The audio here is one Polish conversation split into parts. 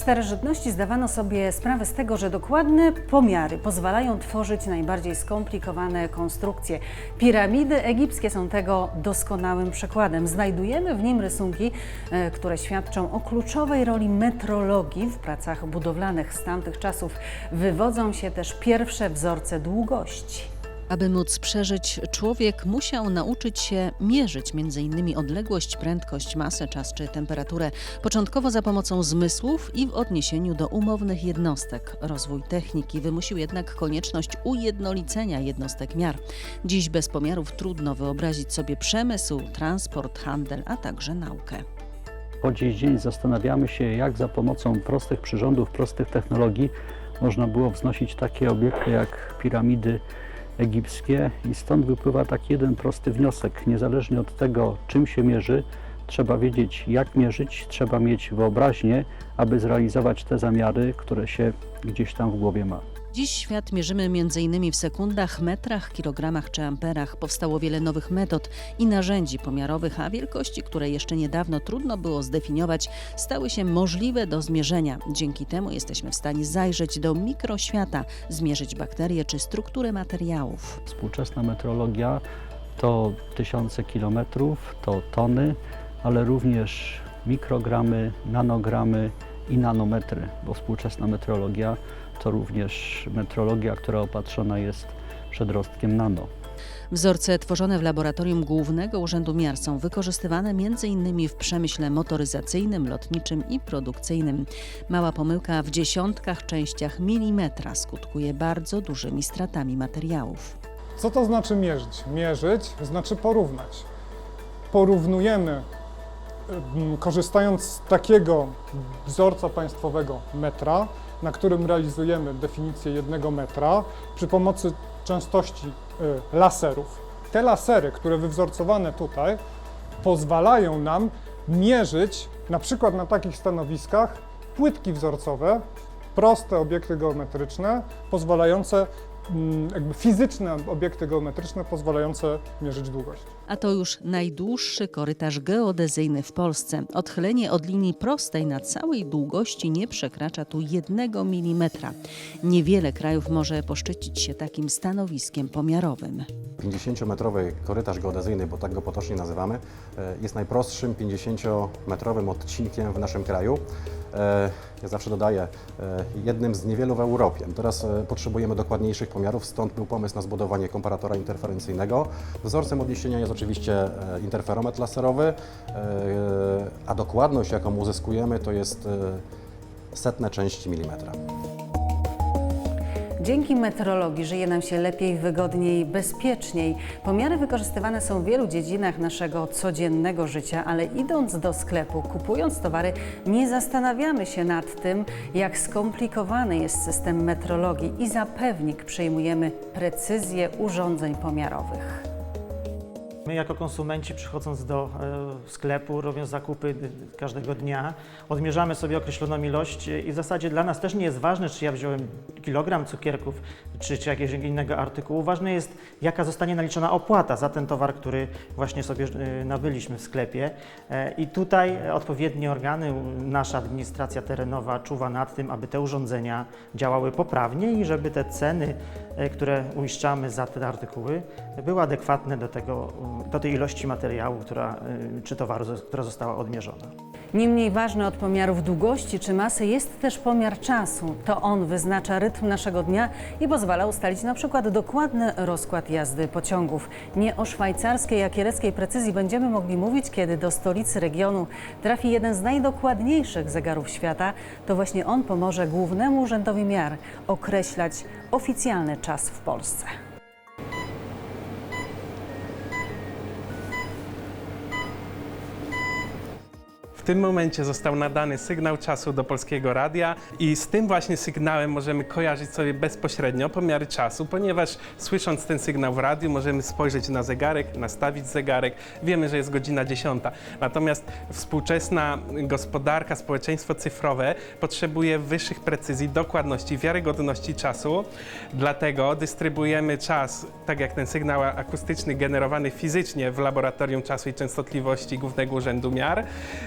Starożytności zdawano sobie sprawę z tego, że dokładne pomiary pozwalają tworzyć najbardziej skomplikowane konstrukcje. Piramidy egipskie są tego doskonałym przykładem. Znajdujemy w nim rysunki, e, które świadczą o kluczowej roli metrologii w pracach budowlanych z tamtych czasów. Wywodzą się też pierwsze wzorce długości. Aby móc przeżyć, człowiek musiał nauczyć się mierzyć m.in. odległość, prędkość, masę, czas czy temperaturę, początkowo za pomocą zmysłów i w odniesieniu do umownych jednostek. Rozwój techniki wymusił jednak konieczność ujednolicenia jednostek miar. Dziś bez pomiarów trudno wyobrazić sobie przemysł, transport, handel, a także naukę. Po dziś dzień zastanawiamy się, jak za pomocą prostych przyrządów, prostych technologii można było wznosić takie obiekty jak piramidy egipskie i stąd wypływa taki jeden prosty wniosek. Niezależnie od tego, czym się mierzy, trzeba wiedzieć, jak mierzyć, trzeba mieć wyobraźnię, aby zrealizować te zamiary, które się gdzieś tam w głowie ma. Dziś świat mierzymy m.in. w sekundach, metrach, kilogramach czy amperach. Powstało wiele nowych metod i narzędzi pomiarowych, a wielkości, które jeszcze niedawno trudno było zdefiniować, stały się możliwe do zmierzenia. Dzięki temu jesteśmy w stanie zajrzeć do mikroświata, zmierzyć bakterie czy strukturę materiałów. Współczesna metrologia to tysiące kilometrów, to tony, ale również mikrogramy, nanogramy i nanometry, bo współczesna metrologia to również metrologia, która opatrzona jest przedrostkiem nano. Wzorce tworzone w laboratorium Głównego Urzędu Miar są wykorzystywane m.in. w przemyśle motoryzacyjnym, lotniczym i produkcyjnym. Mała pomyłka w dziesiątkach częściach milimetra skutkuje bardzo dużymi stratami materiałów. Co to znaczy mierzyć? Mierzyć znaczy porównać. Porównujemy, ym, korzystając z takiego wzorca państwowego metra, na którym realizujemy definicję jednego metra przy pomocy częstości y, laserów. Te lasery, które wywzorcowane tutaj, pozwalają nam mierzyć na przykład na takich stanowiskach płytki wzorcowe, proste obiekty geometryczne, pozwalające, jakby fizyczne obiekty geometryczne, pozwalające mierzyć długość. A to już najdłuższy korytarz geodezyjny w Polsce. Odchylenie od linii prostej na całej długości nie przekracza tu jednego milimetra. Niewiele krajów może poszczycić się takim stanowiskiem pomiarowym. 50-metrowy korytarz geodezyjny, bo tak go potocznie nazywamy, e, jest najprostszym 50-metrowym odcinkiem w naszym kraju. E, Ja zawsze dodaję, e, jednym z niewielu w Europie. Teraz e, potrzebujemy dokładniejszych pomiarów, stąd był pomysł na zbudowanie komparatora interferencyjnego. Wzorcem odniesienia jest oczywiście interferometr laserowy, a dokładność, jaką uzyskujemy, to jest setne części milimetra. Dzięki metrologii żyje nam się lepiej, wygodniej, bezpieczniej. Pomiary wykorzystywane są w wielu dziedzinach naszego codziennego życia, ale idąc do sklepu, kupując towary, nie zastanawiamy się nad tym, jak skomplikowany jest system metrologii i za pewnik przyjmujemy precyzję urządzeń pomiarowych. My jako konsumenci przychodząc do e, sklepu, robiąc zakupy każdego dnia, odmierzamy sobie określoną ilość i w zasadzie dla nas też nie jest ważne, czy ja wziąłem kilogram cukierków, czy, czy jakiegoś innego artykułu. Ważne jest, jaka zostanie naliczona opłata za ten towar, który właśnie sobie e, nabyliśmy w sklepie. E, I tutaj odpowiednie organy, nasza administracja terenowa czuwa nad tym, aby te urządzenia działały poprawnie i żeby te ceny, które uiszczamy za te artykuły, były adekwatne do, tego, do tej ilości materiału, która, y, czy towaru, która została odmierzona. Nie mniej ważny od pomiarów długości czy masy jest też pomiar czasu. To on wyznacza rytm naszego dnia i pozwala ustalić na przykład dokładny rozkład jazdy pociągów. Nie o szwajcarskiej, jakiereckiej precyzji będziemy mogli mówić, kiedy do stolicy regionu trafi jeden z najdokładniejszych zegarów świata. To właśnie on pomoże Głównemu Urzędowi Miar określać oficjalny czas w Polsce. W tym momencie został nadany sygnał czasu do polskiego radia i z tym właśnie sygnałem możemy kojarzyć sobie bezpośrednio pomiary czasu, ponieważ słysząc ten sygnał w radiu możemy spojrzeć na zegarek, nastawić zegarek, wiemy, że jest godzina 10. Natomiast współczesna gospodarka, społeczeństwo cyfrowe potrzebuje wyższych precyzji, dokładności, wiarygodności czasu, dlatego dystrybuujemy czas, tak jak ten sygnał akustyczny generowany fizycznie w laboratorium czasu i częstotliwości Głównego Urzędu Miar,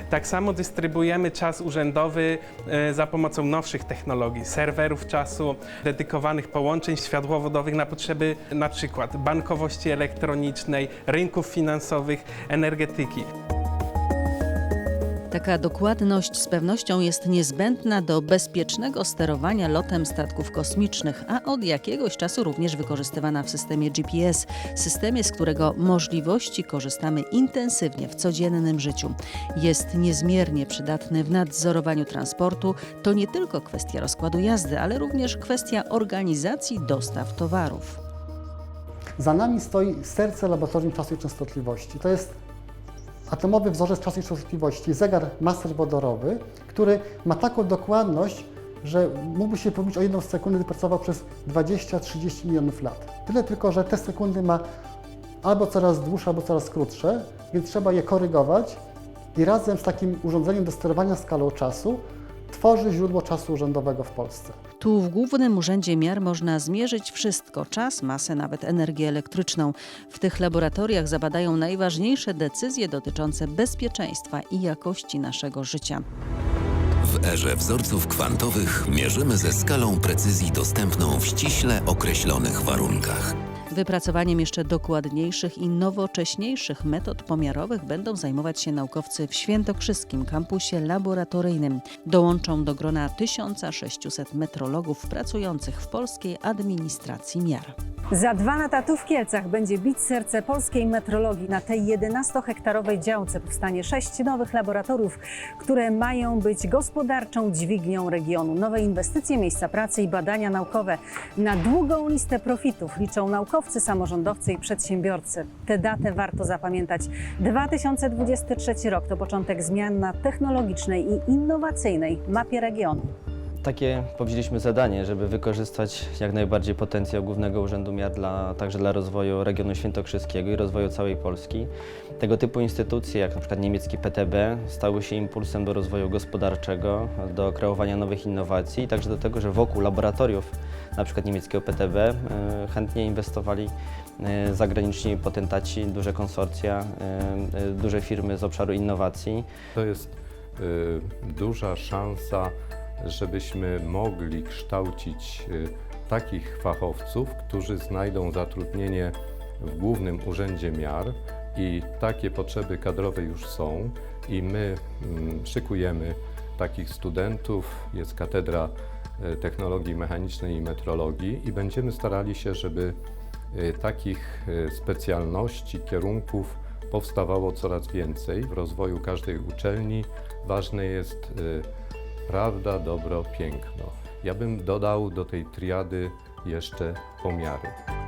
tak Tak samo dystrybuujemy czas urzędowy e, za pomocą nowszych technologii, serwerów czasu, dedykowanych połączeń światłowodowych na potrzeby na przykład bankowości elektronicznej, rynków finansowych, energetyki. Taka dokładność z pewnością jest niezbędna do bezpiecznego sterowania lotem statków kosmicznych, a od jakiegoś czasu również wykorzystywana w systemie GPS, systemie, z którego możliwości korzystamy intensywnie w codziennym życiu. Jest niezmiernie przydatny w nadzorowaniu transportu. To nie tylko kwestia rozkładu jazdy, ale również kwestia organizacji dostaw towarów. Za nami stoi serce laboratorium czasu i częstotliwości. To jest atomowy wzorzec czasu i częstotliwości, zegar master-wodorowy, który ma taką dokładność, że mógłby się pomylić o jedną sekundę, gdy pracował przez 20-30 milionów lat. Tyle tylko, że te sekundy ma albo coraz dłuższe, albo coraz krótsze, więc trzeba je korygować i razem z takim urządzeniem do sterowania skalą czasu tworzy źródło czasu urzędowego w Polsce. Tu w Głównym Urzędzie Miar można zmierzyć wszystko czas, masę, nawet energię elektryczną. W tych laboratoriach zabadają najważniejsze decyzje dotyczące bezpieczeństwa i jakości naszego życia. W erze wzorców kwantowych mierzymy ze skalą precyzji dostępną w ściśle określonych warunkach. Wypracowaniem jeszcze dokładniejszych i nowocześniejszych metod pomiarowych będą zajmować się naukowcy w Świętokrzyskim kampusie laboratoryjnym. Dołączą do grona 1600 metrologów pracujących w polskiej administracji miar. Za dwa lata tu w Kielcach będzie bić serce polskiej metrologii. Na tej 11-hektarowej działce powstanie sześć nowych laboratoriów, które mają być gospodarczą dźwignią regionu. Nowe inwestycje, miejsca pracy i badania naukowe. Na długą listę profitów liczą naukowcy, samorządowcy i przedsiębiorcy. Tę datę warto zapamiętać. 2023 rok to początek zmian na technologicznej i innowacyjnej mapie regionu. Takie powzięliśmy zadanie, żeby wykorzystać jak najbardziej potencjał Głównego Urzędu Miar dla, także dla rozwoju regionu świętokrzyskiego i rozwoju całej Polski. Tego typu instytucje, jak przykład niemiecki PTB, stały się impulsem do rozwoju gospodarczego, do kreowania nowych innowacji i także do tego, że wokół laboratoriów, przykład niemieckiego PTB, e, chętnie inwestowali e, zagraniczni potentaci, duże konsorcja, e, duże firmy z obszaru innowacji. To jest duża szansa, żebyśmy mogli kształcić y, takich fachowców, którzy znajdą zatrudnienie w Głównym Urzędzie Miar i takie potrzeby kadrowe już są i my mm, szykujemy takich studentów. Jest Katedra y, Technologii Mechanicznej i Metrologii i będziemy starali się, żeby y, takich specjalności, kierunków powstawało coraz więcej w rozwoju każdej uczelni. Ważne jest prawda, dobro, piękno. Ja bym dodał do tej triady jeszcze pomiary.